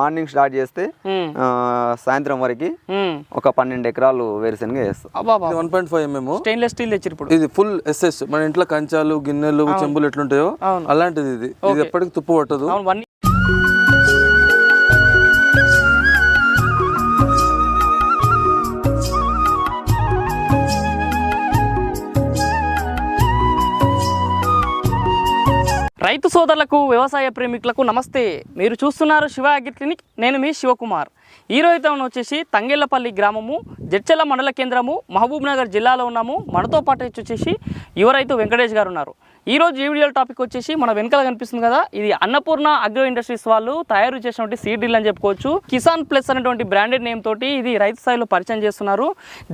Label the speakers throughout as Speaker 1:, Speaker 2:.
Speaker 1: Morning start చేస్తే సాయంత్రం వరకు. ఒక పన్నెండు ఎకరాలు వేరుశనగ వేస్తాం.
Speaker 2: One point five mm
Speaker 3: stainless steel తెచ్చారు ఇప్పుడు.
Speaker 2: ఇది ఫుల్ ఎస్ఎస్ మన ఇంట్లో కంచాలు గిన్నెలు చెంబులు ఎట్లుంటాయో. అలాంటిది ఇది. ఇది ఎప్పటికి తుప్పు పట్టదు.
Speaker 3: సోదరులకు వ్యవసాయ ప్రేమికులకు నమస్తే. మీరు చూస్తున్నారు శివ అగ్రి క్లినిక్. నేను మీ శివకుమార్. ఈ రోజు వచ్చేసి తంగేళ్ళపల్లి గ్రామము జడ్చెల్ల మండల కేంద్రము మహబూబ్ నగర్ జిల్లాలో ఉన్నాము. మనతో పాటు వచ్చేసి యువ రైతు వెంకటేష్ గారు ఉన్నారు. ఈరోజు రోజు ఈ వీడియో టాపిక్ వచ్చేసి మన వెనకాల కనిపిస్తుంది కదా ఇది అన్నపూర్ణ అగ్రో ఇండస్ట్రీస్ వాళ్ళు తయారు చేసినటువంటి సీడ్ డ్రిల్ అని చెప్పుకోవచ్చు. కిసాన్ ప్లస్ అనేటువంటి బ్రాండెడ్ నేమ్ తోటి ఇది రైతు స్థాయిలో పరిచయం చేస్తున్నారు.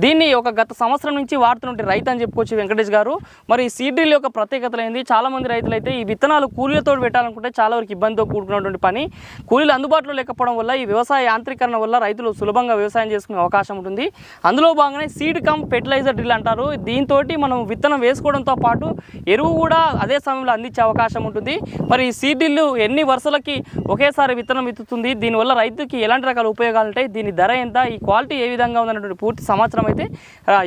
Speaker 3: దీన్ని ఒక గత సంవత్సరం నుంచి వాడుతున్నటువంటి రైతు అని చెప్పుకోవచ్చు వెంకటేష్ గారు. మరి ఈ సీడ్ డ్రిల్ యొక్క ప్రత్యేకతలు ఏంది? చాలా మంది రైతులు అయితే ఈ విత్తనాలు కూలీలతో పెట్టాలనుకుంటే చాలా వరకు ఇబ్బందితో కూడుకున్నటువంటి పని. కూలీలు అందుబాటులో లేకపోవడం వల్ల ఈ వ్యవసాయ యాంత్రీకరణ వల్ల రైతులు సులభంగా వ్యవసాయం చేసుకునే అవకాశం ఉంటుంది. అందులో భాగంగానే సీడ్ కమ్ ఫెర్టిలైజర్ డ్రిల్ అంటారు. దీంతో మనం విత్తనం వేసుకోవడంతో పాటు ఎరువు కూడా అదే సమయంలో అందించే అవకాశం ఉంటుంది. మరి ఈ సీడ్ ఎన్ని వరుసలకి ఒకేసారి విత్తనం విత్తుతుంది దీనివల్ల రైతుకి ఎలాంటి రకాల ఉపయోగాలు ఉంటాయి? దీని ధర ఎంత? ఈ క్వాలిటీ ఏ విధంగా ఉందన్నటువంటి పూర్తి సమాచారం అయితే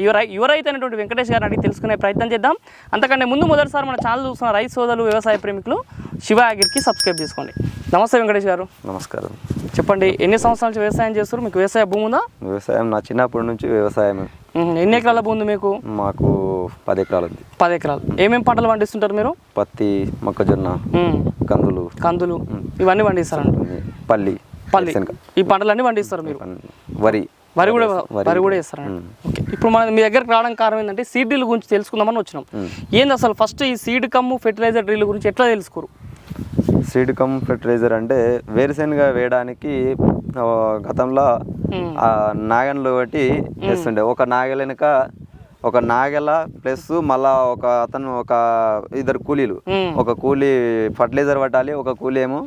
Speaker 3: యువ యువ రైతు అయినటువంటి వెంకటేష్ గారిని అడిగి తెలుసుకునే ప్రయత్నం చేద్దాం. అంతకంటే ముందు మొదటిసారి మన ఛానల్ చూస్తున్న రైతు సోదరులు వ్యవసాయ ప్రేమికులు శివ అగిరికి సబ్స్క్రైబ్ చేసుకోండి. నమస్తే వెంకటేష్ గారు.
Speaker 1: నమస్కారం.
Speaker 3: చెప్పండి ఎన్ని సంవత్సరాల నుంచి వ్యవసాయం చేస్తారు మీకు వ్యవసాయ భూమి ఉందా?
Speaker 1: వ్యవసాయం నా చిన్నప్పటి నుంచి వ్యవసాయం.
Speaker 3: ఎన్ని ఎకరాల భూమి ఉంది మీకు?
Speaker 1: మాకు పది ఎకరాలు ఉంది
Speaker 3: పది ఎకరాలు. ఏమేమి పంటలు పండిస్తుంటారు మీరు?
Speaker 1: పత్తి మొక్కజొన్న. కందులు.
Speaker 3: కందులు. ఇవన్నీ పండిస్తారండి
Speaker 1: ఉంది, పల్లి
Speaker 3: పల్లి. ఈ పంటలన్నీ పండిస్తారు మీరు?
Speaker 1: వరి.
Speaker 3: వరి కూడా
Speaker 1: వరి.
Speaker 3: కూడా వేస్తారండి ఓకే. ఇప్పుడు మనం మీ దగ్గరకు రావడానికి కారణం ఏంటంటే సీడ్ డ్రిల్ గురించి తెలుసుకుందామని వచ్చినాం. ఏంది అసలు ఫస్ట్ ఈ సీడ్ కమ్ము ఫెర్టిలైజర్ డ్రిల్ గురించి ఎట్లా తెలుసుకోరు?
Speaker 1: సీడ్ కమ్ ఫెర్టిలైజర్ అంటే వేరుశనగ వేయడానికి గతంలో ఆ నాగన్లు బట్టి వేస్తుండే. ఒక నాగల వెనుక ఒక నాగల ప్లస్ మళ్ళా ఒక అతను ఒక ఇద్దరు కూలీలు. ఒక కూలీ ఫర్టిలైజర్ పట్టాలి ఒక కూలీ ఏమో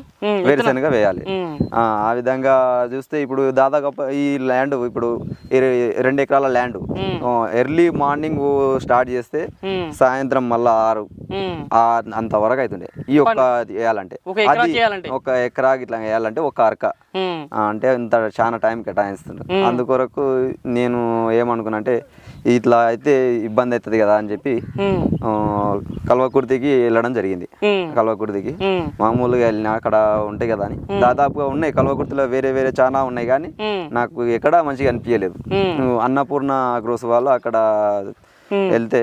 Speaker 1: వేరుశనగ వేయాలి. ఆ విధంగా చూస్తే ఇప్పుడు దాదాపు ఈ ల్యాండ్ ఇప్పుడు రెండు ఎకరాల ల్యాండ్. ఎర్లీ మార్నింగ్ స్టార్ట్ చేస్తే. సాయంత్రం మళ్ళా ఆరు. అంత వరకు అవుతుండే ఈ ఒక్క వేయాలంటే. అది? ఒక ఎకరాకి ఇట్లా వేయాలంటే ఒక అరక. అంటే ఇంత చాలా టైం కేటాయిస్తుంది అందుకొరకు నేను ఏమనుకున్నా అంటే ఇట్లా అయితే ఇబ్బంది అవుతుంది కదా అని చెప్పి కల్వకుర్తికి వెళ్ళడం జరిగింది. కల్వకుర్తికి. మామూలుగా వెళ్ళిన అక్కడ ఉంటాయి కదా అని. దాదాపుగా ఉన్నాయి. కల్వకుర్తిలో వేరే వేరే చాలా ఉన్నాయి కానీ. నాకు ఎక్కడా మంచిగా అనిపించలేదు. అన్నపూర్ణ గ్రోస్ వాళ్ళు అక్కడ. వెళ్తే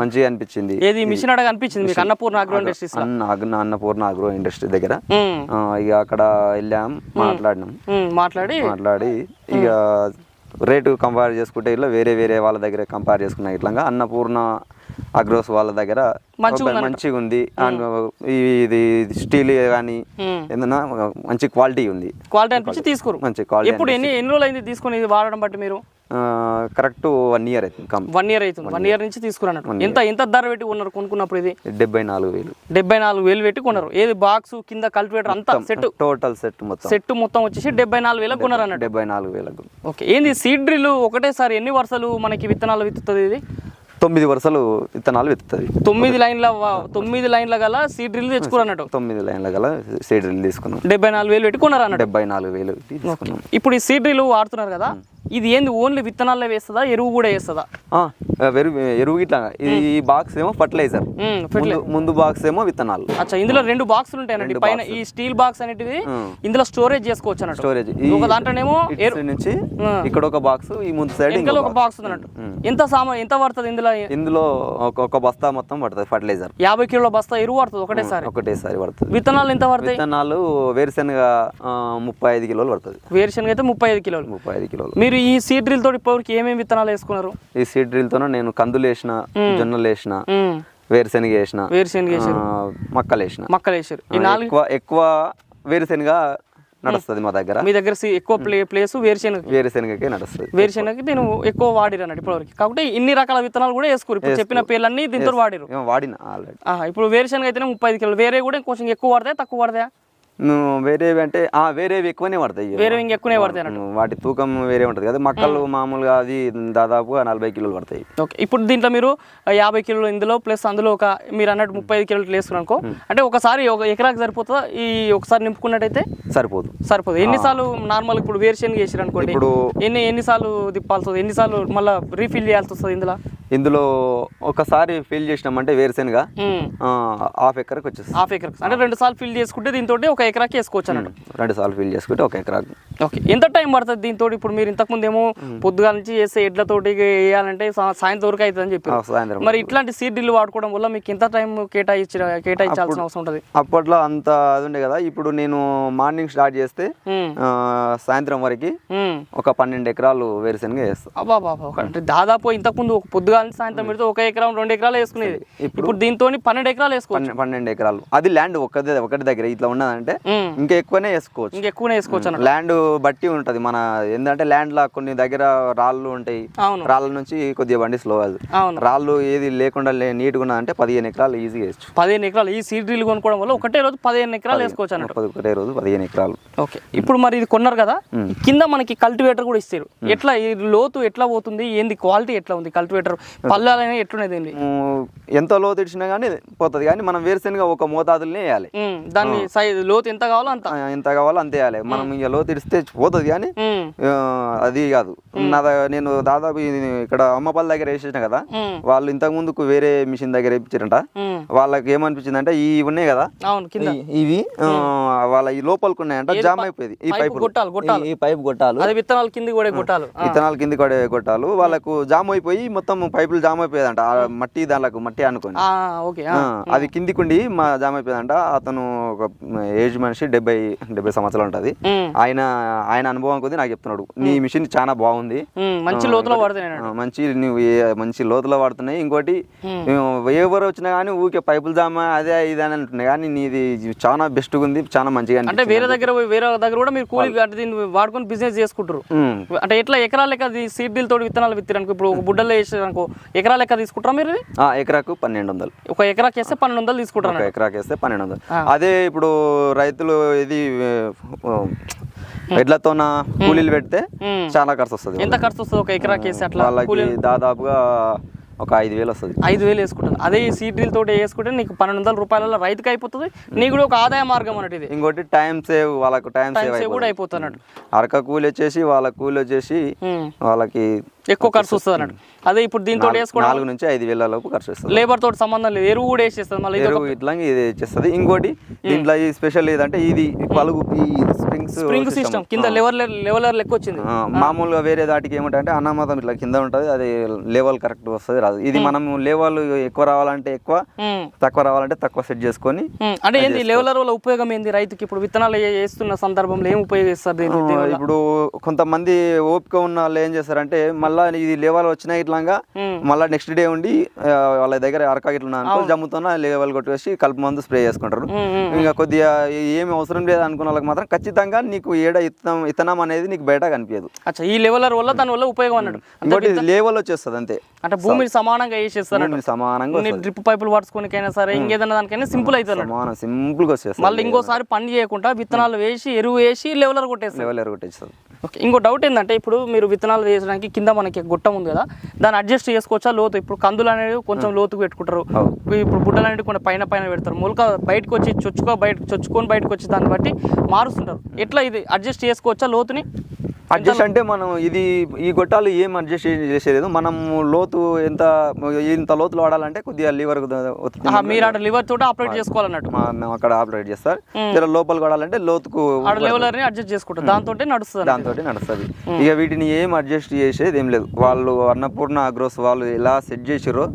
Speaker 1: మంచిగా అనిపించింది.
Speaker 3: ఏది మిషన్ అడగ అనిపించింది మీకు? అన్నపూర్ణ అగ్రో ఇండస్ట్రీస్
Speaker 1: అన్న అగ్న అన్నపూర్ణ అగ్రో ఇండస్ట్రీ దగ్గర. ఇక అక్కడ వెళ్ళాం మాట్లాడినాం.
Speaker 3: మాట్లాడి
Speaker 1: మాట్లాడి ఇక రేటు కంపేర్ చేసుకుంటే ఇట్లా వేరే వేరే వాళ్ళ దగ్గర కంపేర్ చేసుకున్నా ఇట్లా అన్నపూర్ణ అగ్రోస్ వాళ్ళ దగ్గర
Speaker 3: మంచిగా
Speaker 1: ఉంది అండ్ ఇది స్టీల్ కానీ. ఏదన్నా మంచి క్వాలిటీ ఉంది.
Speaker 3: క్వాలిటీ అనిపించి తీసుకోరు.
Speaker 1: మంచి క్వాలిటీ
Speaker 3: ఎప్పుడు ఎన్ని ఎన్ని రోజులు అయింది తీసుకొని వాడడం బట్టి మీరు?
Speaker 1: కరెక్ట్ వన్ ఇయర్ అవుతుంది కం
Speaker 3: వన్ ఇయర్ అవుతుంది. వన్ ఇయర్ నుంచి తీసుకున్నట్టు ఎంత ఎంత ధర పెట్టి కొన్నారు? కొనుక్కున్నప్పుడు ఇది?
Speaker 1: డెబ్బై నాలుగు వేలు.
Speaker 3: డెబ్బై నాలుగు వేలు పెట్టి కొన్నారు. ఏది బాక్స్ కింద కల్టివేటర్ అంతా సెట్
Speaker 1: టోటల్ సెట్ మొత్తం.
Speaker 3: సెట్ మొత్తం వచ్చేసి డెబ్బై నాలుగు వేలకు కొన్నారు అన్నట్టు
Speaker 1: డెబ్బై నాలుగు వేలకు.
Speaker 3: ఓకే. ఏంది? సీడ్ డ్రిల్ ఒకటేసారి ఎన్ని వరుసలు మనకి విత్తనాలు విత్తుతుంది ఇది?
Speaker 1: తొమ్మిది వరుసలు విత్తనాలు విత్తుతుంది.
Speaker 3: తొమ్మిది లైన్ల తొమ్మిది లైన్ల గల సీడ్ డ్రిల్ తెచ్చుకోరు అన్నట్టు
Speaker 1: తొమ్మిది లైన్ల గల సీడర్లు తీసుకున్నాం.
Speaker 3: డెబ్బై నాలుగు వేలు పెట్టి కొన్నారు అన్నట్టు
Speaker 1: డెబ్బై నాలుగు వేలు తీసుకున్నాం.
Speaker 3: ఇప్పుడు ఈ సీడ్ డ్రిల్ వాడుతున్నారు కదా? ఇది ఏంది ఓన్లీ విత్తనాలే వేస్తుందా ఎరువు కూడా వేస్తుందా?
Speaker 1: ఎరువు ఇట్లా ఇది ఈ బాక్స్ ఏమో ఫర్టిలైజర్. ముందు బాక్స్ ఏమో విత్తనాలు.
Speaker 3: అచ్చా ఇందులో రెండు బాక్సులు ఉంటాయి అన్నట్టు. పైన ఈ స్టీల్ బాక్స్ అనేటిది ఇందులో స్టోరేజ్ చేసుకోవచ్చు అన్నట్టు.
Speaker 1: స్టోరేజ్
Speaker 3: ఒక దాంట్లోనేమో
Speaker 1: నుంచి ఇక్కడ ఒక బాక్స్ ఈ ముందు సైడ్
Speaker 3: వెనకాల ఒక బాక్స్ ఉంది అన్నట్టు ఎంత సామాన్ ఎంత పడుతుంది ఇందులో?
Speaker 1: ఇందులో ఒక బస్తా మొత్తం పడుతుంది ఫర్టిలైజర్
Speaker 3: యాభై కిలోల బస్తా ఎరువు పడుతుంది ఒకటేసారి.
Speaker 1: ఒకటేసారి పడుతుంది.
Speaker 3: విత్తనాలు ఎంత పడతాయి?
Speaker 1: విత్తనాలు వేరుశనగ ముప్పై ఐదు కిలోలు పడుతుంది.
Speaker 3: వేరుశనగ అయితే ముప్పై ఐదు కిలోలు.
Speaker 1: ముప్పై ఐదు కిలోలు.
Speaker 3: మీరు ఈ సీడ్ డ్రిల్ తోటి ఇప్పటివరకు ఏమేమి విత్తనాలు వేసుకున్నారు?
Speaker 1: ఈ సీడ్ డ్రిల్తోనే నేను కందులు వేసిన జొన్నలు వేసిన. వేరుశనగ వేసిన
Speaker 3: వేరుశనగ
Speaker 1: మక్కలు వేసిన.
Speaker 3: మక్కలు వేసారు. ఈ నాలుగు
Speaker 1: ఎక్కువ ఎక్కువ వేరుశనగ నడుస్తుంది మా దగ్గర.
Speaker 3: మీ దగ్గర ఎక్కువ ప్లే ప్లేస్ వేరుశనగ
Speaker 1: వేరుశనగకే నడుస్తుంది.
Speaker 3: వేరుశనగకి నేను ఎక్కువ వాడిరు అన్నట్టు ఇప్పటివరకు కాబట్టి ఇన్ని రకాల విత్తనాలు కూడా వేసుకోరు. ఇప్పుడు చెప్పిన పేర్లన్నీ దీంతో వాడిరు.
Speaker 1: వాడిన ఆల్రెడీ.
Speaker 3: ఇప్పుడు వేరుశనగ అయితేనే ముప్పై ఐదు కిలోలు. వేరే కూడా కొంచెం ఎక్కువ పడతాయి తక్కువ
Speaker 1: నువ్వు వేరేవి అంటే ఆ వేరేవి ఎక్కువనే పడతాయి.
Speaker 3: వేరే ఇంక ఎక్కువనే పడతాయి
Speaker 1: వాటి తూకం వేరే ఉంటుంది కదా మక్కలు మామూలుగా అది దాదాపుగా నలభై కిలోలు పడతాయి.
Speaker 3: ఓకే ఇప్పుడు దీంట్లో మీరు యాభై కిలోలు ఇందులో ప్లస్ అందులో ఒక మీరు అన్నట్టు ముప్పై ఐదు కిలోలు వేసుకున్నారు అనుకో. అంటే ఒకసారి ఒక ఎకరాకి సరిపోతుందా? ఈ ఒకసారి నింపుకున్నట్టయితే?
Speaker 1: సరిపోదు.
Speaker 3: సరిపోదు. ఎన్నిసార్లు నార్మల్ ఇప్పుడు వేరుశనగ వేసారు అనుకోండి
Speaker 1: ఇప్పుడు
Speaker 3: ఎన్ని ఎన్నిసార్లు తిప్పాల్సి వస్తుంది ఎన్నిసార్లు మళ్ళీ రీఫిల్ చేయాల్సి వస్తుంది ఇందులో?
Speaker 1: ఇందులో ఒకసారి ఫిల్ చేసినామంటే వేరుశెనగ హాఫ్ ఎకర్కి వచ్చేస్తుంది.
Speaker 3: హాఫ్ ఎకర్ అంటే రెండు సార్లు ఫిల్ చేసుకుంటే దీంతో ఒక ఎకరాకి వేసుకోవచ్చు అన్నట్టు
Speaker 1: రెండు సార్లు ఫిల్ చేసుకుంటే ఒక ఎకరాకు
Speaker 3: ఓకే. ఎంత టైం పడుతుంది దీంతో ఇప్పుడు మీరు ఇంతకుముందు ఏమో పొద్దుగా నుంచి చేస్తే ఎడ్లతోటి వేయాలంటే సాయంత్రం వరకు అవుతుంది అని
Speaker 1: ఆ,
Speaker 3: చెప్పారు
Speaker 1: సాయంత్రం
Speaker 3: మరి ఇట్లాంటి సీడ్లు వాడుకోవడం వల్ల మీకు ఎంత టైం కేటాయించిన కేటాయించాల్సిన అవసరం ఉంటుంది?
Speaker 1: అప్పట్లో అంత అది ఉండే కదా ఇప్పుడు నేను మార్నింగ్ స్టార్ట్ చేస్తే సాయంత్రం వరకు. ఒక పన్నెండు ఎకరాలు వేరుశెనగ వేస్తాం.
Speaker 3: అబ్బా బాబా అంటే దాదాపు ఇంతకుముందు ఒక పొద్దుగా నుంచి సాయంత్రం పెడితే ఒక ఎకరం రెండు ఎకరాలు వేసుకునేది. ఇప్పుడు దీంతో పన్నెండు ఎకరాలు
Speaker 1: పన్నె- పన్నెండు ఎకరాలు. అది ల్యాండ్ ఒకటి ఒకటి దగ్గర ఇట్లా ఉన్నదంటే. ఇంకా ఎక్కువనే వేసుకోవచ్చు.
Speaker 3: ఇంకెక్కువనే వేసుకోవచ్చు అన్నట్టు
Speaker 1: ల్యాండ్ బట్టి ఉంటది. మన ఏంటంటే ల్యాండ్ లా కొన్ని దగ్గర రాళ్ళు ఉంటాయి.
Speaker 3: అవును.
Speaker 1: రాళ్ళ నుంచి కొద్దిగా బండి స్లో అది
Speaker 3: అవును.
Speaker 1: రాళ్ళు ఏది లేకుండా లే- నీట్గా ఉన్నదంటే పదిహేను ఎకరాలు ఈజీగా వేయచ్చు
Speaker 3: పదిహేను ఎకరాలు ఈ సీడ్ డ్రిల్ కొనుక్కోవడం వల్ల ఒకటే రోజు పదిహేను ఎకరాలు వేసుకోవచ్చు అన్నట్టు.
Speaker 1: పది ఒకటే రోజు పదిహేను ఎకరాలు.
Speaker 3: ఓకే. ఇప్పుడు మరి ఇది కొన్నారు కదా కింద మనకి కల్టివేటర్ కూడా ఇస్తారు. ఎట్లా ఈ లోతు ఎట్లా పోతుంది? ఏంది క్వాలిటీ ఎట్లా ఉంది కల్టివేటర్ పళ్ళాలనే
Speaker 1: ఉమ్, ఎంత లోతు ఇచ్చినా కానీ పోతుంది. కానీ మనం వేరుశెనగ ఒక మోతాదులనే వేయాలి.
Speaker 3: దాన్ని సైజ్ లోతు ఎంత కావాలో అంత.
Speaker 1: ఎంత కావాలో అంతే వేయాలి మనం ఇక లోతు ఇడిస్తే పోతుంది కానీ అది కాదు. నా నేను దాదాపు ఇక్కడ అమ్మపల్లి దగ్గర వేసేసిన కదా వాళ్ళు ఇంతకు ముందుకు వేరే మిషన్ దగ్గర వేయించారంట. వాళ్ళకి ఏమనిపించింది అంటే ఈ ఉన్నాయి కదా.
Speaker 3: కింద.
Speaker 1: ఇవి వాళ్ళ ఈ లోపలికి ఉన్నాయంట జామ్ అయిపోయింది. ఈ
Speaker 3: పైపు.
Speaker 1: ఈ పైపు కొట్టాలు
Speaker 3: విత్తనాలు కిందికి కూడా కొట్టాలి
Speaker 1: విత్తనాలు కింది కొడే కొట్టాలు వాళ్ళకు జామ్ అయిపోయి మొత్తం పైపులు జామ్ అయిపోయేదంట. మట్టి దానికి మట్టి
Speaker 3: ఆ,
Speaker 1: అది కిందికుండి మా జామ్ అయిపోయిందంట. అతను ఒక ఏజ్ మనిషి డెబ్బై డెబ్బై సంవత్సరాలు ఉంటుంది. ఆయన ఆయన అనుభవం కొద్ది నాకు చెప్తున్నాడు నీ మిషన్ చాలా బాగుంది.
Speaker 3: మంచి లోతులో
Speaker 1: మంచి నువ్వు మంచి లోతులో వాడుతున్నాయి. ఇంకోటి ఎవరు వచ్చినా కానీ ఊకే పైపులు జామ అదే ఇది అని అంటున్నాయి కానీ నీది చాలా బెస్ట్గా ఉంది చాలా మంచిగా
Speaker 3: అంటే. వేరే దగ్గర వేరే దగ్గర కూడా మీరు కూలి దీన్ని వాడుకొని బిజినెస్ చేసుకుంటారు. అంటే ఎట్లా ఎకరాల లెక్క తోటి విత్తనాలు విత్తిరనుకో ఇప్పుడు ఒక బుడ్డలో వేసారనుకో ఎకరాల లెక్క తీసుకుంటారా మీరు
Speaker 1: ఎకరాకు పన్నెండు వందలు.
Speaker 3: ఒక ఎకరాకి వేస్తే పన్నెండు వందలు తీసుకుంటారు
Speaker 1: ఎకరాకి వేస్తే పన్నెండు వందలు. అదే ఇప్పుడు రైతులు ఇది ఆ, ఎడ్లతోన కూలీలు పెడితే. చాలా ఖర్చు వస్తుంది.
Speaker 3: ఎంత ఖర్చు వస్తుంది ఒక ఎకరాకి
Speaker 1: వాళ్ళకి దాదాపుగా ఒక ఐదు వేలు వస్తుంది.
Speaker 3: ఐదు వేలు వేసుకుంటాను అదే ఈ సీడ్ డ్రిల్ తోటి వేసుకుంటే నీకు పన్నెండు వందల రూపాయల రైతుకి అయిపోతుంది. నీకు కూడా ఒక ఆదాయ మార్గం అన్నట్టు ఇది.
Speaker 1: ఇంకోటి టైం సేవ్ వాళ్ళకు టైం సేవ్
Speaker 3: కూడా
Speaker 1: అయిపోతుంది.
Speaker 3: అయిపోతున్నట్టు
Speaker 1: అరక కూలి వచ్చేసి వాళ్ళ కూలి వచ్చేసి. వాళ్ళకి
Speaker 3: ఎక్కువ ఖర్చు వస్తుంది అన్నట్టు. అదే ఇప్పుడు దీంతో వేసుకోవడం
Speaker 1: నాలుగు నుంచి ఐదు వేల లోపు ఖర్చు వస్తుంది.
Speaker 3: లేబర్ తోటి సంబంధం లేదు. ఎరువు కూడా వేసేస్తుంది మళ్ళీ
Speaker 1: ఎరువు ఇట్లా ఇది చేస్తుంది. ఇంకోటి దీంట్లో స్పెషల్ ఏదంటే ఇది పలుగు స్ప్రింగ్స్
Speaker 3: స్ప్రింగ్ సిస్టమ్ కింద లెవెల్ లెవెలర్ లెక్క వచ్చింది
Speaker 1: మామూలుగా వేరే దాటికి ఏమిటంటే అన్నమతం ఇట్లా కింద ఉంటుంది అది లెవెల్ కరెక్ట్ వస్తుంది రాదు. ఇది మనం లెవెల్ ఎక్కువ రావాలంటే ఎక్కువ. తక్కువ రావాలంటే తక్కువ సెట్ చేసుకొని
Speaker 3: అంటే ఏంది లెవెలర్ వల్ల ఉపయోగం ఏంది రైతుకి? ఇప్పుడు విత్తనాలు వేస్తున్న సందర్భంలో ఏం ఉపయోగిస్తారు
Speaker 1: ఇప్పుడు కొంతమంది ఓపిక ఉన్న వాళ్ళు ఏం చేస్తారంటే మళ్ళీ ఇది లెవెల్ వచ్చినా ఇట్లాగా. మళ్ళీ నెక్స్ట్ డే ఉండి వాళ్ళ దగ్గర అరక ఇట్లా జమ్ముతున్న లెవెల్ కొట్టేసి కలుపు మందు స్ప్రే చేసుకుంటారు. ఇంకా కొద్దిగా ఏమి అవసరం లేదు అనుకున్న వాళ్ళకి మాత్రం ఖచ్చితంగా నీకు ఏడ ఇత్తనం ఇత్తనం అనేది నీకు బయట కనిపించదు.
Speaker 3: అచ్చా ఈ లెవెలర్ వల్ల దాని వల్ల ఉపయోగం అన్నాడు.
Speaker 1: ఇంకోటి లెవెల్ వచ్చేస్తుంది అంతే.
Speaker 3: అంటే భూమిని సమానంగా వేసేస్తారు
Speaker 1: భూమి సమానంగా
Speaker 3: నీ డ్రిప్ పైపులు పట్టుకోనికైనా సరే ఇంకేదైనా దానికైనా సింపుల్ అవుతుంది
Speaker 1: సమానం సింపుల్గా వచ్చేస్తుంది
Speaker 3: మళ్ళీ ఇంకోసారి పని చేయకుండా విత్తనాలు వేసి ఎరువు వేసి లెవెలర్ కొట్టేస్తారు
Speaker 1: లెవెల్ ఎరగొట్టేస్తుంది
Speaker 3: ఓకే ఇంకో డౌట్ ఏంటంటే ఇప్పుడు మీరు విత్తనాలు వేసడానికి కింద మనకి గుట్టం ఉంది కదా దాన్ని అడ్జస్ట్ చేసుకోవచ్చా లోతు? ఇప్పుడు కందులు అనేవి కొంచెం లోతుకు పెట్టుకుంటారు. ఇప్పుడు బుడ్డలు అనేవి కొన్ని పైన పైన పెడతారు. మొలక బయటకు వచ్చి చొచ్చుకో బయట చొచ్చుకొని బయటకు వచ్చి దాన్ని బట్టి మారుస్తుంటారు. ఎట్లా ఇది అడ్జస్ట్ చేసుకోవచ్చా లోతుని?
Speaker 1: అడ్జస్ట్ అంటే మనం ఇది ఈ గొట్టాలు ఏం అడ్జస్ట్ చేసేది మనం లోతు ఎంత ఇంత లోతులో వాడాలంటే కొద్దిగా లీవర్
Speaker 3: మీరు అక్కడ లివర్ తోటి ఆపరేట్ చేసుకోవాలన్నట్టు.
Speaker 1: మేము అక్కడ ఆపరేట్ చేస్తారు. జర లోపల వాడాలంటే లోతుకు
Speaker 3: లెవెలర్ని అడ్జస్ట్ చేసుకుంటారు. దాంతో నడుస్తుంది
Speaker 1: దాంతో నడుస్తుంది. ఇక వీటిని ఏం అడ్జస్ట్ చేసేది ఏం లేదు. వాళ్ళు అన్నపూర్ణ అగ్రోస్ వాళ్ళు ఎలా సెట్ చేసిరో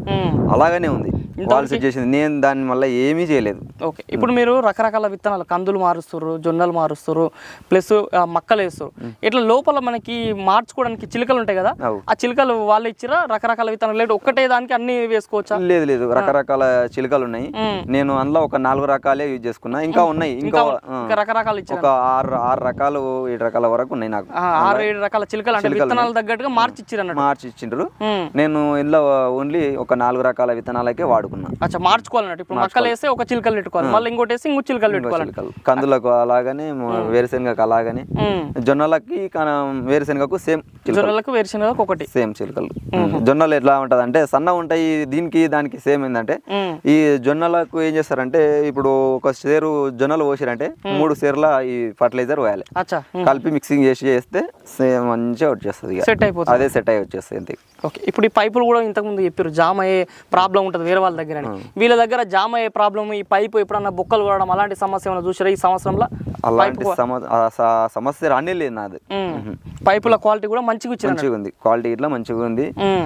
Speaker 1: అలాగనే ఉంది. వాళ్ళు సెట్ చేసింది. నేను దాని వల్ల ఏమీ చేయలేదు.
Speaker 3: ఓకే. ఇప్పుడు మీరు రకరకాల విత్తనాలు కందులు మారుస్తారు జొన్నలు మారుస్తారు ప్లస్ మక్కలు వేస్తారు ఇట్లా లోపల మనకి మార్చుకోవడానికి చిలుకలు ఉంటాయి కదా. ఆ చిలుకలు వాళ్ళు ఇచ్చిరా రకరకాల విత్తనాలు. లేదు ఒక్కటే దానికి అన్ని వేసుకోవచ్చా?
Speaker 1: లేదు లేదు. రకరకాల చిలుకలు ఉన్నాయి. నేను అందులో ఒక నాలుగు రకాలే యూజ్ చేసుకున్నా. ఇంకా ఉన్నాయి. ఇంకా
Speaker 3: రకరకాలు
Speaker 1: ఒక ఆరు ఆరు రకాలు ఏడు రకాల వరకు ఉన్నాయి నాకు.
Speaker 3: ఆరు ఏడు రకాల చిలుకలు అంటే విత్తనాలు తగ్గట్టుగా మార్చి ఇచ్చిరు
Speaker 1: మార్చి ఇచ్చిండ్రు నేను ఇందులో ఓన్లీ ఒక నాలుగు రకాల విత్తనాలకే వాడుకున్నాను వాడుకున్నా
Speaker 3: అచ్చా మార్చుకోవాలన్నట్టు. ఇప్పుడు మక్కలు వేస్తే ఒక చిలుకలు పెట్టుకోవాలి. మళ్ళీ ఇంకోటి వేసి ఇంకో చిలుకలు. పెట్టుకోవాలి
Speaker 1: కందులకు అలాగనే వేరుశనగకు అలాగనే. జొన్నలకి వేరుశనగకు సేమ్ చిలుకలు.
Speaker 3: జొన్నలకు వేరుశనగకు ఒకటి.
Speaker 1: సేమ్ చిలుకలు. జొన్నలు ఎట్లా ఉంటది అంటే సన్న ఉంటాయి దీనికి దానికి సేమ్ ఏంటంటే. ఈ జొన్నలకు ఏం చేస్తారంటే ఇప్పుడు ఒక సేరు జొన్నలు పోసారంటే మూడు సేర్ల ఈ ఫర్టిలైజర్ పోయాలి.
Speaker 3: అచ్చా
Speaker 1: కలిపి మిక్సింగ్ చేసి చేస్తే సేమ్ మంచిగా వచ్చేస్తుంది.
Speaker 3: సెట్ అయిపోతుంది.
Speaker 1: అదే సెట్ అయ్యి వచ్చేస్తుంది
Speaker 3: ఓకే ఇప్పుడు ఈ పైపులు కూడా ఇంతకుముందు చెప్పారు జామ్ అయ్యే ప్రాబ్లం ఉంటుంది వేరే వాళ్ళ దగ్గర. వీళ్ళ దగ్గర జామ్ అయ్యే ప్రాబ్లం ఈ పైపు ఎప్పుడన్నా బొక్కలు పడడం అలాంటి సమస్య ఏమైనా చూసారా ఈ సంవత్సరంలో?
Speaker 1: అలాంటి సమస్య రానే లేదు నాది.
Speaker 3: పైపుల క్వాలిటీ కూడా మంచిగా
Speaker 1: మంచిగా ఉంది క్వాలిటీ ఇట్లా మంచిగా ఉంది.
Speaker 3: ఉమ్.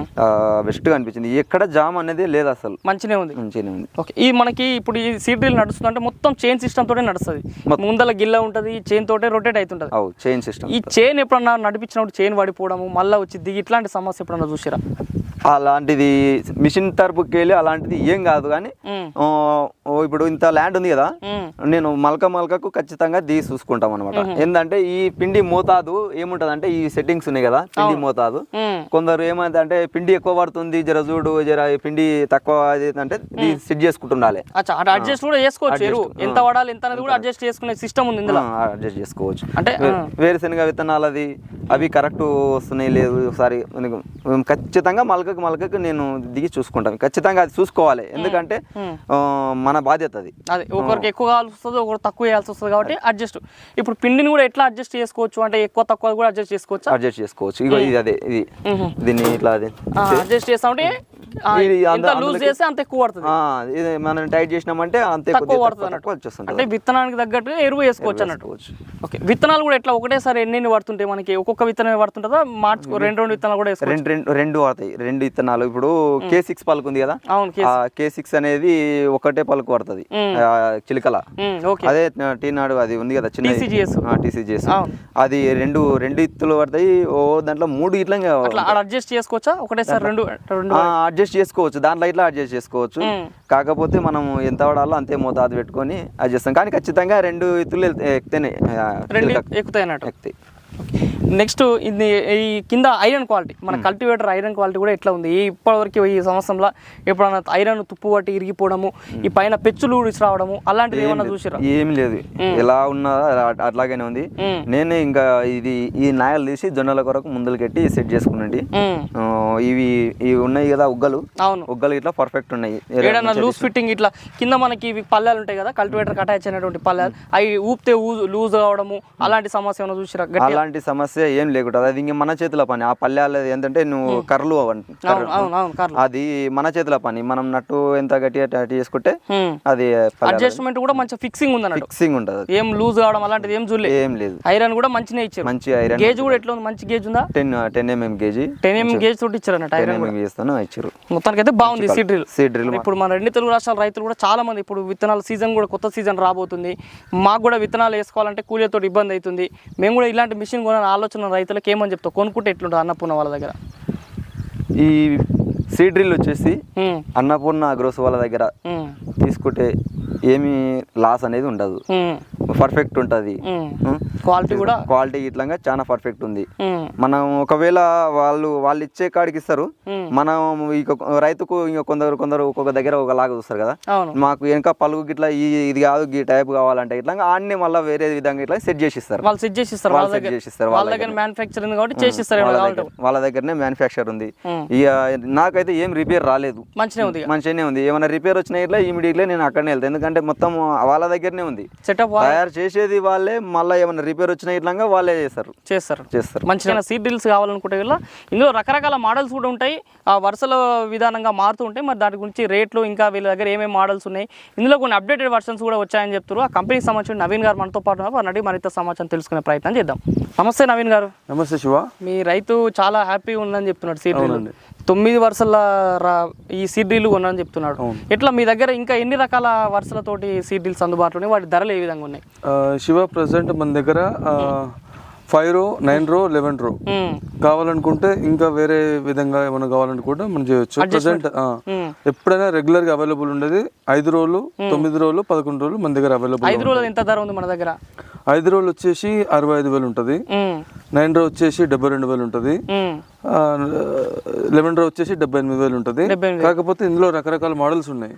Speaker 1: బెస్ట్గా అనిపించింది. ఎక్కడ జామ్ అనేది లేదు అసలు.
Speaker 3: మంచిగా ఉంది.
Speaker 1: మంచిగానే ఉంది.
Speaker 3: ఓకే. ఈ మనకి ఇప్పుడు ఈ సీట్ డ్రిల్ నడుస్తుంది అంటే మొత్తం చైన్ సిస్టమ్ తోటే నడుస్తుంది. ముందల గిల్ల ఉంటుంది చైన్ తోటే రొటేట్ అవుతుంటుంది.
Speaker 1: అవు చైన్ సిస్టమ్
Speaker 3: ఈ చైన్ ఎప్పుడన్నా నడిపించినప్పుడు చైన్ పడిపోవడము మళ్ళీ వచ్చి దిగి ఇట్లాంటి సమస్య ఎప్పుడన్నా చూసారా?
Speaker 1: అలాంటిది మిషన్ తరపుకి వెళ్ళి అలాంటిది ఏం కాదు కానీ ఇప్పుడు ఇంత ల్యాండ్ ఉంది కదా. నేను మలక మలకకు ఖచ్చితంగా దిగి చూసుకుంటాం అనమాట ఏంటంటే ఈ పిండి మోతాదు ఏముంటది అంటే ఈ సెట్టింగ్స్ ఉన్నాయి కదా పిండి మోతాదు. కొందరు ఏమైంది అంటే పిండి ఎక్కువ పడుతుంది జర చూడు జర పిండి తక్కువ అంటే సెట్ చేసుకుంటుండాలి.
Speaker 3: అడ్జస్ట్ కూడా చేసుకోవచ్చు ఎంత అనేది కూడా అడ్జస్ట్ చేసుకునే సిస్టమ్ ఉంది
Speaker 1: అడ్జస్ట్ చేసుకోవచ్చు.
Speaker 3: అంటే
Speaker 1: వేరుశనగ విత్తనాలు అది అవి కరెక్ట్ వస్తున్నాయి లేదు ఒకసారి ఖచ్చితంగా మలకకు మలకకు నేను దిగి చూసుకుంటాను. ఖచ్చితంగా అది చూసుకోవాలి. ఎందుకంటే మన బాధ్యత అది.
Speaker 3: అదే ఒకరికి ఎక్కువ కావాల్సి వస్తుంది ఒకరు తక్కువ వేయాల్సి వస్తుంది కాబట్టి అడ్జస్ట్. ఇప్పుడు పిండిని కూడా ఎట్లా అడ్జస్ట్ చేసుకోవచ్చు? అంటే ఎక్కువ తక్కువ కూడా అడ్జస్ట్ చేసుకోవచ్చా?
Speaker 1: అడ్జస్ట్ చేసుకోవచ్చు. ఇగో ఇది అదే ఇది దీన్ని ఇట్లా అది.
Speaker 3: అడ్జస్ట్ చేస్తామంటే ఎంత లూజ్ చేస్తే అంత ఎక్కువ పడుతుంది.
Speaker 1: ఇది మనం టైట్ చేసినామంటే అంతే కొద్దిగా
Speaker 3: పడుతుంది అన్నట్టు.
Speaker 1: వచ్చేస్తుంది
Speaker 3: అంటే విత్తనానికి తగ్గట్టు ఎరువు వేసుకోవచ్చు అన్నట్టు. ఓకే. విత్తనాలు కూడా ఎట్లా ఒకటేసారి ఎన్ని పడుతుంటాయి మనకి ఒక్కొక్క విత్తనం పడుతుంటుందా? మార్చుకో రెండు రెండు విత్తనాలు కూడా
Speaker 1: రెండు రెండు రెండు పడతాయి. రెండు విత్తనాలు. ఇప్పుడు కే సిక్స్ పలుకు ఉంది కదా?
Speaker 3: అవును
Speaker 1: కే సిక్స్ అనేది ఒకటే పలుకు పడుతుంది. చిలుకల. అదే టీ నాడు అది ఉంది కదా చిన్న. టీసీజీఎస్. అది రెండు రెండు ఇత్తులు పడతాయి. ఓ దాంట్లో మూడు ఇట్లా
Speaker 3: అడ్జస్ట్ చేసుకోవచ్చా? ఒకటేసారి రెండు రెండు
Speaker 1: అడ్జస్ట్ చేసుకోవచ్చు. దాంట్లో ఇట్లా అడ్జస్ట్ చేసుకోవచ్చు. కాకపోతే మనం ఎంత వాడాలో అంతే మోతాదు పెట్టుకొని అది చేస్తాం. కానీ ఖచ్చితంగా రెండు ఇత్తులు ఎక్కితేనే
Speaker 3: ఎక్కుతాయి నెక్స్ట్ ఇది ఈ కింద ఐరన్ క్వాలిటీ మన కల్టివేటర్ ఐరన్ క్వాలిటీ కూడా ఎట్లా ఉంది? ఇప్పటివరకు ఈ సంవత్సరంలో ఎప్పుడన్నా ఐరన్ తుప్పు పట్టి ఇరిగిపోవడము ఈ పైన పెచ్చులు ఊడిసి రావడము అలాంటివి ఏమన్నా చూసిరా?
Speaker 1: ఏం లేదు. ఎలా ఉన్నా అట్లాగనే ఉంది.
Speaker 3: మ్మ్.
Speaker 1: నేనే ఇంకా ఇది ఈ నాయలు తీసి జొన్నల కొరకు ముందలకెట్టి సెట్ చేసుకున్నాండి ఇవి ఇవి ఉన్నాయి కదా ఉగ్గలు.
Speaker 3: అవును.
Speaker 1: ఉగ్గలు ఇట్లా పర్ఫెక్ట్ ఉన్నాయి.
Speaker 3: ఏడన్నా లూజ్ ఫిట్టింగ్ ఇట్లా కింద మనకి ఇవి పల్లెలు ఉంటాయి కదా కల్టివేటర్ అటాచ్ అయినటువంటి పల్లెలు అవి ఊపితే లూజ్ కావడము అలాంటి సమస్య ఏమైనా చూసిరా? గట్టి
Speaker 1: అలాంటి సమస్య ఏం లేకుంటుంది అది ఇంక మన చేతిలో పని. ఆ పల్లె ఏంటంటే నువ్వు కర్రలు అది మన చేతిలో పని. మనం నట్టు ఎంత గట్టిగా టైట్ చేసుకుంటే అది
Speaker 3: అడ్జస్ట్మెంట్ కూడా మంచి ఫిక్సింగ్ ఉంది
Speaker 1: ఫిక్సింగ్ ఉంటుంది.
Speaker 3: ఏం లూజ్ కావడం అలాంటిది ఏం చూడలే
Speaker 1: ఏం లేదు.
Speaker 3: ఐరన్ కూడా మంచిగా ఇచ్చారు.
Speaker 1: మంచి ఐరన్
Speaker 3: గేజ్ కూడా ఎట్లా ఉంది? మంచి గేజ్ ఉందా?
Speaker 1: Ten ten mm kg
Speaker 3: ten mm gauge తోటి ఇచ్చారు అన్నట్టు ఐరన్
Speaker 1: ఎంఎం ఇస్తాను ఇచ్చారు.
Speaker 3: మొత్తానికి అయితే బాగుంది సీడ్ డ్రిల్
Speaker 1: సీడ్ డ్రిల్
Speaker 3: ఇప్పుడు మన రెండు తెలుగు రాష్ట్రాల రైతులు కూడా చాలా మంది ఇప్పుడు విత్తనాల సీజన్ కూడా కొత్త సీజన్ రాబోతుంది. మాకు కూడా విత్తనాలు వేసుకోవాలంటే కూలీలతో ఇబ్బంది అవుతుంది. మేము కూడా ఇలాంటి మిషన్ కొనాలని ఆలోచన రైతులకు ఏమని చెప్తావు? కొనుక్కుంటే ఎట్లుంటుంది అన్నపూర్ణ వాళ్ళ దగ్గర?
Speaker 1: ఈ సీడ్ డ్రిల్ వచ్చేసి అన్నపూర్ణ అగ్రోస్ వాళ్ళ దగ్గర తీసుకుంటే ఏమీ లాస్ అనేది ఉండదు. పర్ఫెక్ట్ ఉంటుంది.
Speaker 3: క్వాలిటీ కూడా?
Speaker 1: క్వాలిటీ ఇట్లా చాలా పర్ఫెక్ట్ ఉంది. మనం ఒకవేళ వాళ్ళు వాళ్ళు ఇచ్చే కాడికి ఇస్తారు. మనం ఇక రైతుకు ఇంకా కొందరు కొందరు ఒక్కొక్క దగ్గర ఒకలాగా చూస్తారు కదా. మాకు వెనక పలుగు గిట్లా ఈ ఇది కాదు ఈ టైప్ కావాలంటే ఇట్లా ఆడనే మళ్ళీ వేరే విధంగా ఇట్లా సెట్ చేసి ఇస్తారు
Speaker 3: వాళ్ళు సెట్ చేసి ఇస్తారు వాళ్ళ దగ్గర
Speaker 1: చేసి ఇస్తారు
Speaker 3: వాళ్ళ దగ్గర మ్యానుఫ్యాక్చరింగ్ కాబట్టి చేసి ఇస్తారు
Speaker 1: వాళ్ళ దగ్గరనే మ్యానుఫ్యాక్చర్ ఉంది.
Speaker 3: ఉమ్.
Speaker 1: ఇక నాకైతే ఏం రిపేర్ రాలేదు.
Speaker 3: మంచిగా ఉంది
Speaker 1: మంచిగానే ఉంది. ఏమైనా రిపేర్ వచ్చినా ఇట్లా ఇమీడియట్లీ నేను అక్కడనే వెళ్తాను ఎందుకంటే మొత్తం వాళ్ళ దగ్గరనే ఉంది.
Speaker 3: సెటప్
Speaker 1: తయారు చేసేది వాళ్ళే మళ్ళీ ఏమైనా రిపేర్ వచ్చినా ఇట్లా వాళ్ళే చేస్తారు.
Speaker 3: చేస్తారు.
Speaker 1: చేస్తారు.
Speaker 3: మంచిగా సీట్ డ్రిల్స్ కావాలనుకుంటే వీళ్ళ ఇందులో రకరకాల మోడల్స్ కూడా ఉంటాయి. ఆ వరుసల విధానంగా మారుతూ ఉంటాయి. మరి దాని గురించి రేట్లు ఇంకా వీళ్ళ దగ్గర ఏమేమి మోడల్స్ ఉన్నాయి. ఇందులో కొన్ని అప్డేటెడ్ వర్షన్స్ కూడా వచ్చాయని చెప్తారు ఆ కంపెనీకి సంబంధించిన నవీన్ గారు మనతో పాటు. వారిని అడిగి మరింత సమాచారం తెలుసుకునే ప్రయత్నం చేద్దాం. నమస్తే నవీన్ గారు.
Speaker 2: నమస్తే శివ.
Speaker 3: మీ రైతు చాలా హ్యాపీ ఉందని చెప్తున్నాడు డ్రిల్ తొమ్మిది వరుసల రా ఈ సీడ్ డ్రిల్ కొన్నారని చెప్తున్నాడు. ఎట్లా మీ దగ్గర ఇంకా ఎన్ని రకాల వరుసలతోటి సీడ్ డ్రిల్స్ అందుబాటులో ఉన్నాయి? వాటి ధరలు ఏ విధంగా ఉన్నాయి?
Speaker 2: శివ ప్రజెంట్ మన దగ్గర ఫైవ్ రో నైన్ రో లెవెన్ రో కావాలనుకుంటే ఇంకా వేరే విధంగా ఏమైనా కావాలనుకుంటే మనం చేయొచ్చు. ప్రజెంట్. ఎప్పుడైనా రెగ్యులర్గా అవైలబుల్ ఉండేది ఐదు రోజులు తొమ్మిది రోజులు పదకొండు రోజులు మన దగ్గర అవైలబుల్
Speaker 3: ఐదు రోజులు ఎంత ధర ఉంది మన దగ్గర?
Speaker 2: ఐదు రోజులు వచ్చేసి అరవై ఐదు వేలు ఉంటుంది. నైన్ రో వచ్చేసి డెబ్బై రెండు వేలు ఉంటుంది. లెవెన్ రో వచ్చేసి డెబ్బై ఎనిమిది వేలు ఉంటుంది. కాకపోతే ఇందులో రకరకాల మోడల్స్ ఉన్నాయి.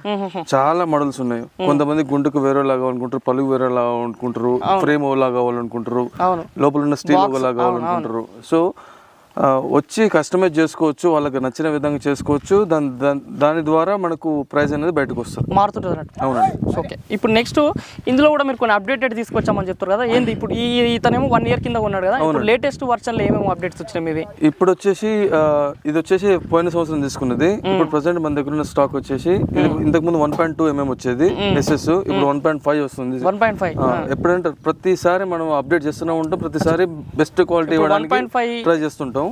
Speaker 2: చాలా మోడల్స్ ఉన్నాయి. కొంతమంది గుంటుకు వేరే లాగా అనుకుంటారు పలుగు వేరే లాగా అనుకుంటారు ఫ్రేమ్ లాగా కావాలనుకుంటారు లోపల ఉన్న స్టీల్ లాగా కావాలనుకుంటారు. సో వచ్చి కస్టమైజ్ చేసుకోవచ్చు వాళ్ళకి నచ్చిన విధంగా చేసుకోవచ్చు. దాని దాని- ద్వారా మనకు ప్రైస్ అనేది బయటకు వస్తుంది.
Speaker 3: మారుతుంటుంది
Speaker 2: అవునండి.
Speaker 3: ఓకే. ఇప్పుడు నెక్స్ట్ ఇందులో కూడా మీరు కొన్ని అప్డేటెడ్ తీసుకొచ్చామని చెప్తారు కదా. ఏంది? ఇప్పుడు ఈ ఇతనేమో వన్ ఇయర్ కింద ఉన్నాడు కదా. ఇప్పుడు లేటెస్ట్ వర్షన్లో ఏమేమి అప్డేట్స్ వచ్చినాయి మీవి?
Speaker 2: ఇప్పుడు వచ్చేసి ఇది వచ్చేసి పోయిన సంవత్సరం తీసుకున్నది. ఇప్పుడు ప్రజెంట్ మన దగ్గర ఉన్న స్టాక్ వచ్చేసి ఇంతకు ముందు వన్ పాయింట్ టూ ఎంఎం వచ్చేది. ఎస్ఎస్ ఇప్పుడు వన్ పాయింట్ ఫైవ్ వస్తుంది.
Speaker 3: వన్ పాయింట్ ఫైవ్
Speaker 2: ఎప్పుడంటే ప్రతిసారి మనం అప్డేట్ చేస్తూనే ఉంటాం. ప్రతిసారి బెస్ట్ క్వాలిటీ ఇవ్వడానికి
Speaker 3: 1.5
Speaker 2: ట్రై చేస్తుంటాం.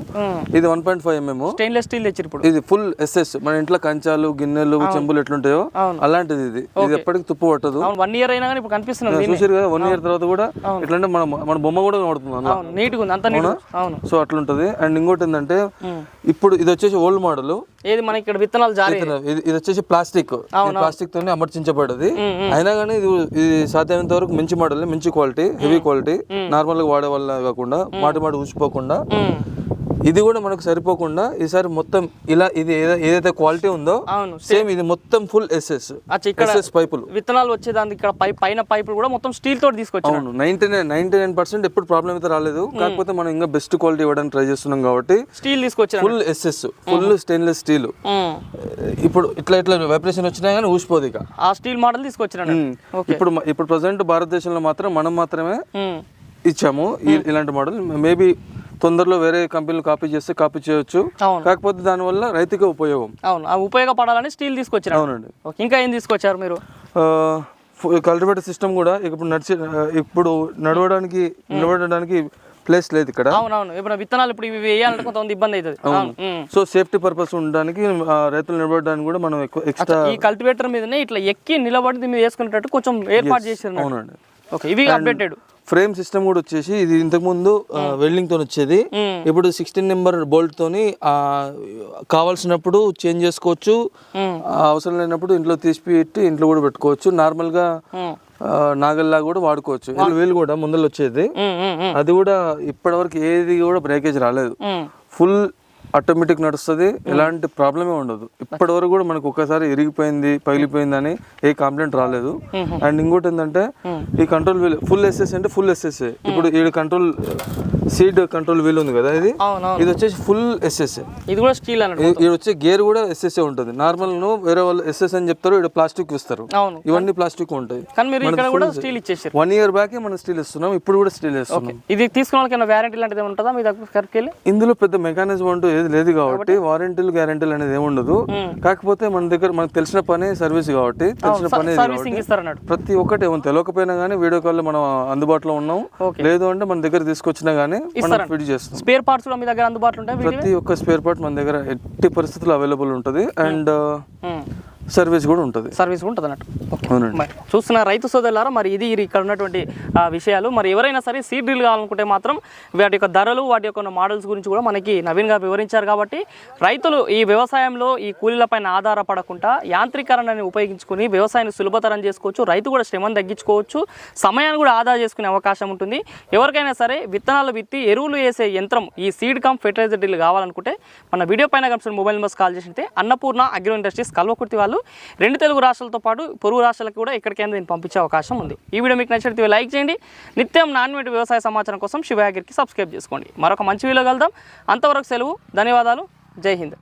Speaker 2: ఇది one point five mm
Speaker 3: stainless steel ఇప్పుడు.
Speaker 2: ఇది ఫుల్ ఎస్ఎస్ మన ఇంట్లో కంచాలు గిన్నెలు చెంబులు ఎట్లుంటాయో. అలాంటిది ఇది. ఇది ఎప్పటికి తుప్పు పట్టదు.
Speaker 3: వన్ ఇయర్ అయినా కానీ ఇప్పుడు కనిపిస్తున్నది దీన్ని.
Speaker 2: చూసారు కదా వన్ ఇయర్ తర్వాత కూడా ఎట్లంటే మన మన బొమ్మ కూడా కనబడుతుంది
Speaker 3: నీట్గా ఉంది అంత నీట్ అవును?
Speaker 2: సో అట్లుంటది. అండ్ ఇంకోటి ఏంటంటే ఇప్పుడు ఇది వచ్చేసి ఓల్డ్ మోడల్
Speaker 3: ఏది మనకి ఇక్కడ విత్తనాలు జారీ?
Speaker 2: ఇది వచ్చేసి ప్లాస్టిక్. ప్లాస్టిక్ తోనే అమర్చించబడ్డది. అయినా కానీ ఇది ఇది సాధ్యమైనంత వరకు మంచి మోడల్ మంచి క్వాలిటీ హెవీ క్వాలిటీ నార్మల్గా వాడే వల్ల కాకుండా మాటి మాటి ఊసిపోకుండా ఇది కూడా మనకు సరిపోకుండా ఈసారి మొత్తం ఇలా ఇది ఏద- ఏదైతే క్వాలిటీ ఉందో
Speaker 3: అవును
Speaker 2: సేమ్ ఇది మొత్తం ఫుల్ ఎస్ఎస్
Speaker 3: ఇక్కడ
Speaker 2: ఎస్ఎస్ పైపులు
Speaker 3: విత్తనాలు వచ్చేదానికి ఇక్కడ పై పైన పైపులు కూడా మొత్తం స్టీల్ తోటి తీసుకొచ్చారు.
Speaker 2: అవును ninety nine ninety nine percent ఎప్పుడు ప్రాబ్లం అయితే రాలేదు. కాకపోతే మనం ఇంకా బెస్ట్ క్వాలిటీ ఇవ్వడానికి ట్రై చేస్తున్నాం కాబట్టి
Speaker 3: స్టీల్ తీసుకొచ్చారు.
Speaker 2: Full SS full stainless steel ఇప్పుడు ఇట్లా ఇట్లా వైబ్రేషన్ వచ్చినా కానీ ఊసిపోదు ఇక.
Speaker 3: ఆ స్టీల్ మోడల్ తీసుకొచ్చారు ఓకే.
Speaker 2: ఇప్పుడు ఇప్పుడు ప్రజెంట్ భారతదేశంలో మాత్రం మనం మాత్రమే ఇచ్చాము. ఇలాంటి మోడల్ మేబీ తొందరలో వేరే కంపెనీలు కాపీ చేస్తే కాపీ చేయొచ్చు. కాకపోతే దానివల్ల రైతుకి ఉపయోగం.
Speaker 3: అవును. ఆ ఉపయోగపడాలని స్టీల్ తీసుకొచ్చారు.
Speaker 2: అవునండి.
Speaker 3: ఇంకా ఏం తీసుకొచ్చారు మీరు?
Speaker 2: కల్టివేటర్ సిస్టమ్ కూడా ఇప్పుడు నడిచి ఇప్పుడు నడవడానికి నిలబడడానికి ప్లేస్ లేదు ఇక్కడ.
Speaker 3: అవునవును. ఇప్పుడు విత్తనాలు ఇప్పుడు ఇవి వేయాలంటే కొంతమంది ఇబ్బంది అవుతుంది. అవును.
Speaker 2: సో సేఫ్టీ పర్పస్ ఉండడానికి రైతులు నిలబడడానికి కూడా మనం ఎక్కువ ఎక్స్ట్రా
Speaker 3: ఈ కల్టివేటర్ మీదనే ఇట్లా ఎక్కి నిలబడి మీద వేసుకునేటట్టు కొంచెం ఏర్పాటు చేసారు
Speaker 2: అవునండి.
Speaker 3: ఓకే ఇవి అప్డేటెడ్
Speaker 2: ఫ్రేమ్ సిస్టమ్ కూడా వచ్చేసి ఇది ఇంతకుముందు వెల్డింగ్తో వచ్చేది. ఇప్పుడు సిక్స్టీన్ నెంబర్ బోల్ట్ తోని కావాల్సినప్పుడు చేంజ్ చేసుకోవచ్చు. అవసరం లేనప్పుడు ఇంట్లో తీసి పెట్టి ఇంట్లో కూడా పెట్టుకోవచ్చు. నార్మల్గా నాగల్లా కూడా వాడుకోవచ్చు. వీళ్ళు కూడా ముందర వచ్చేది అది కూడా ఇప్పటివరకు ఏది కూడా బ్రేకేజ్ రాలేదు. ఫుల్ ఆటోమేటిక్ నడుస్తుంది. ఎలాంటి ప్రాబ్లమే ఉండదు. ఇప్పటి వరకు కూడా మనకు ఒక్కసారి ఇరిగిపోయింది పగిలిపోయింది అని ఏ కంప్లైంట్ రాలేదు. అండ్ ఇంకోటి ఏంటంటే ఈ కంట్రోల్ వీల్ ఫుల్ ఎస్ఎస్ అంటే ఫుల్ ఎస్ఎస్ ఇప్పుడు ఈ కంట్రోల్ సీడ్ కంట్రోల్ వీల్ ఉంది కదా ఇది? ఇది వచ్చేసి ఫుల్ ఎస్ఎస్
Speaker 3: ఇది కూడా స్టీల్
Speaker 2: ఇది వచ్చే గేర్ కూడా ఎస్ఎస్ ఉంటుంది. నార్మల్ను వేరే వాళ్ళు ఎస్ఎస్ అని చెప్తారు ఇక్కడ ప్లాస్టిక్ ఇస్తారు ఇవన్నీ ప్లాస్టిక్ ఉంటాయి. వన్ ఇయర్ బ్యాక్ మనం స్టీల్ ఇస్తున్నాం ఇప్పుడు కూడా స్టీల్ ఇస్తున్నాం
Speaker 3: ఇది తీసుకున్న వాళ్ళకి వ్యారంటీ లాంటిది ఉంటుందా మీ దగ్గరికి వెళ్ళి
Speaker 2: ఇందులో పెద్ద మెకానిజం అంటూ ఏది లేదు కాబట్టి వారంటీలు గ్యారంటీలు అనేది ఏమి ఉండదు. కాకపోతే మన దగ్గర మనకు తెలిసిన పని సర్వీస్ కాబట్టి తెలిసిన పని ప్రతి ఒక్కటి ఏమైనా తెలియకపోయినా కానీ వీడియో కాల్ మనం అందుబాటులో ఉన్నాం. లేదు అంటే మన దగ్గర తీసుకొచ్చినా కానీ మనం ఫిట్ చేస్తాం.
Speaker 3: స్పేర్ పార్ట్స్ మీ దగ్గర అందుబాటులో ఉంటాయి?
Speaker 2: ప్రతి ఒక్క స్పేర్ పార్ట్ మన దగ్గర ఎట్టి పరిస్థితుల్లో అవైలబుల్ ఉంటుంది. అండ్. సర్వీస్ కూడా ఉంటుంది.
Speaker 3: సర్వీస్ కూడా ఉంటుంది అన్నట్టు చూస్తున్న రైతు సోదరులారా మరి ఇది ఇక్కడ ఉన్నటువంటి విషయాలు. మరి ఎవరైనా సరే సీడ్ డ్రిల్ కావాలనుకుంటే మాత్రం వాటి యొక్క ధరలు వాటి యొక్క మోడల్స్ గురించి కూడా మనకి నవీన్గా వివరించారు కాబట్టి రైతులు ఈ వ్యవసాయంలో ఈ కూలీలపైన ఆధారపడకుండా యాంత్రీకరణని ఉపయోగించుకుని వ్యవసాయాన్ని సులభతరం చేసుకోవచ్చు రైతు కూడా శ్రమను తగ్గించుకోవచ్చు సమయాన్ని కూడా ఆదా చేసుకునే అవకాశం ఉంటుంది. ఎవరికైనా సరే విత్తనాలు విత్తి ఎరువులు వేసే యంత్రం ఈ సీడ్ కమ్ ఫెర్టిలైజర్ డ్రిల్ కావాలనుకుంటే మన వీడియో పైన కనిపిస్తున్న మొబైల్ నెంబర్స్ కాల్ చేసితే అన్నపూర్ణ అగ్రో ఇండస్ట్రీస్ కల్వకుర్తి వాళ్ళు రెండు తెలుగు రాష్ట్రాలతో పాటు పొరుగు రాష్ట్రాలకు కూడా ఎక్కడికైనా దీన్ని పంపించే అవకాశం ఉంది. ఈ వీడియో మీకు నచ్చితే లైక్ చేయండి. నిత్యం నాణ్యమైన వ్యవసాయ సమాచారం కోసం శివయాగిరికి సబ్స్క్రైబ్ చేసుకోండి. మరొక మంచి వీడియో కలుద్దాం. అంతవరకు సెలవు ధన్యవాదాలు. జై హింద్.